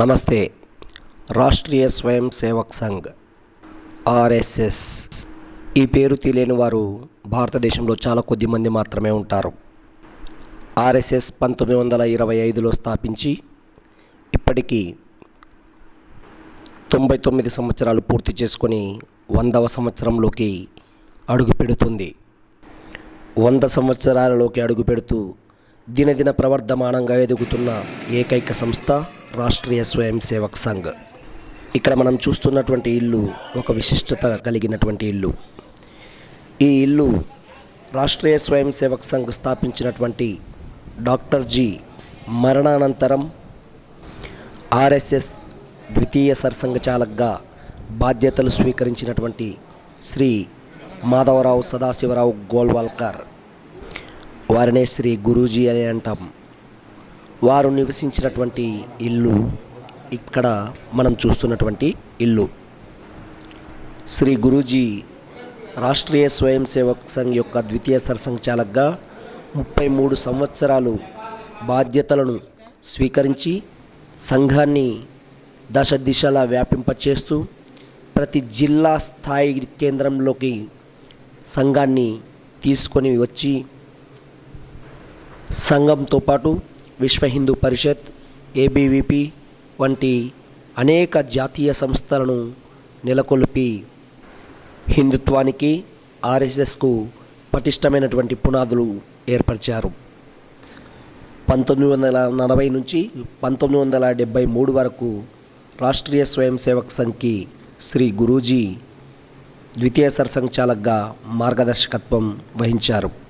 నమస్తే. రాష్ట్రీయ స్వయం సేవక్ సంఘ్ ఆర్ఎస్ఎస్. ఈ పేరు తెలియని వారు భారతదేశంలో చాలా కొద్ది మంది మాత్రమే ఉంటారు. ఆర్ఎస్ఎస్ పంతొమ్మిది వందల ఇరవై ఐదులో స్థాపించి ఇప్పటికీ తొంభై తొమ్మిది సంవత్సరాలు పూర్తి చేసుకొని వందవ సంవత్సరంలోకి అడుగు పెడుతుంది. వంద సంవత్సరాలలోకి అడుగుపెడుతూ దినదిన ప్రవర్ధమానంగా ఎదుగుతున్న ఏకైక సంస్థ రాష్ట్రీయ స్వయం సేవక్ సంఘ్. ఇక్కడ మనం చూస్తున్నటువంటి ఇల్లు ఒక విశిష్టత కలిగినటువంటి ఇల్లు. ఈ ఇల్లు రాష్ట్రీయ స్వయం సేవక్ సంఘ్ స్థాపించినటువంటి డాక్టర్ జీ. మరణానంతరం ఆర్ఎస్ఎస్ ద్వితీయ సర్సంఘచాలక్గా బాధ్యతలు స్వీకరించినటువంటి శ్రీ మాధవరావు సదాశివరావు గోల్వాల్కర్. వారినే శ్రీ గురూజీ అని అంటాం. వారు నివసించినటువంటి ఇల్లు ఇక్కడ మనం చూస్తున్నటువంటి ఇల్లు. శ్రీ గురూజీ రాష్ట్రీయ స్వయం సేవక్ సంఘ్ యొక్క ద్వితీయ సరసంచాలకుగా ముప్పై మూడు సంవత్సరాలు బాధ్యతలను స్వీకరించి సంఘాన్ని దశ దిశలా వ్యాపింపచేస్తూ ప్రతి జిల్లా స్థాయి కేంద్రంలోకి సంఘాన్ని తీసుకొని వచ్చి సంఘంతో పాటు విశ్వ హిందూ పరిషత్ ఏబీవీపీ వంటి అనేక జాతీయ సంస్థలను నెలకొల్పి హిందుత్వానికి ఆర్ఎస్ఎస్కు పటిష్టమైనటువంటి పునాదులు ఏర్పరిచారు. పంతొమ్మిది వందల నలభై నుంచి పంతొమ్మిది వందల డెబ్భై మూడు వరకు రాష్ట్రీయ స్వయం సేవక్ సంఘ్కి శ్రీ గురూజీ ద్వితీయ సర్సంఘచాలక్గా మార్గదర్శకత్వం వహించారు.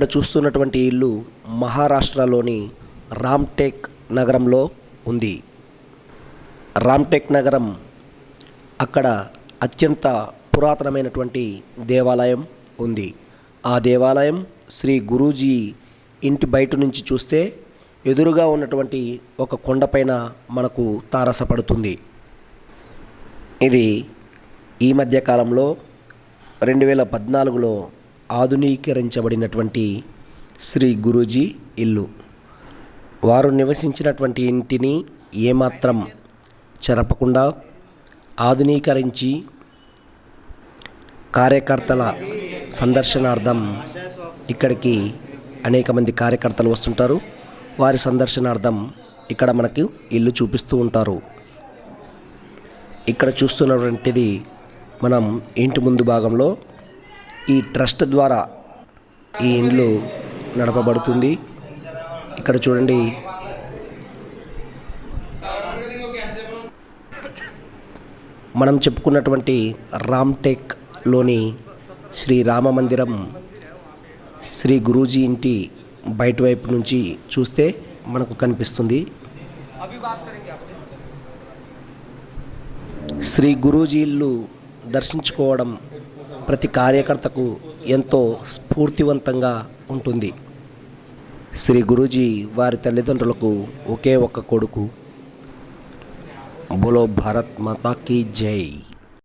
ఇక్కడ చూస్తున్నటువంటి ఇల్లు మహారాష్ట్రలోని రామ్టెక్ నగరంలో ఉంది. రామ్టేక్ నగరం అక్కడ అత్యంత పురాతనమైనటువంటి దేవాలయం ఉంది. ఆ దేవాలయం శ్రీ గురూజీ ఇంటి బయట నుంచి చూస్తే ఎదురుగా ఉన్నటువంటి ఒక కొండపైన మనకు తారసపడుతుంది. ఇది ఈ మధ్యకాలంలో రెండు వేల పద్నాలుగులో ఆధునీకరించబడినటువంటి శ్రీ గురూజీ ఇల్లు. వారు నివసించినటువంటి ఇంటిని ఏమాత్రం చెరపకుండా ఆధునీకరించి కార్యకర్తల సందర్శనార్థం ఇక్కడికి అనేక మంది కార్యకర్తలు వస్తుంటారు. వారి సందర్శనార్థం ఇక్కడ మనకు ఇల్లు చూపిస్తూ ఉంటారు. ఇక్కడ చూస్తున్నటువంటిది మనం ఇంటి ముందు భాగంలో ఈ ట్రస్ట్ ద్వారా ఈ ఇండ్లు నడపబడుతుంది. ఇక్కడ చూడండి. మనం చెప్పుకున్నటువంటి రామ్టెక్లోని శ్రీ రామ మందిరం శ్రీ గురూజీ ఇంటి బయట వైపు నుంచి చూస్తే మనకు కనిపిస్తుంది. శ్రీ గురూజీ ఇల్లు దర్శించుకోవడం ప్రతి కార్యకర్తకు ఎంతో స్ఫూర్తివంతంగా ఉంటుంది. శ్రీ గురూజీ వారి తల్లిదండ్రులకు ఒకే ఒక్క కొడుకు. బోలో భారత్ మాతాకి జై.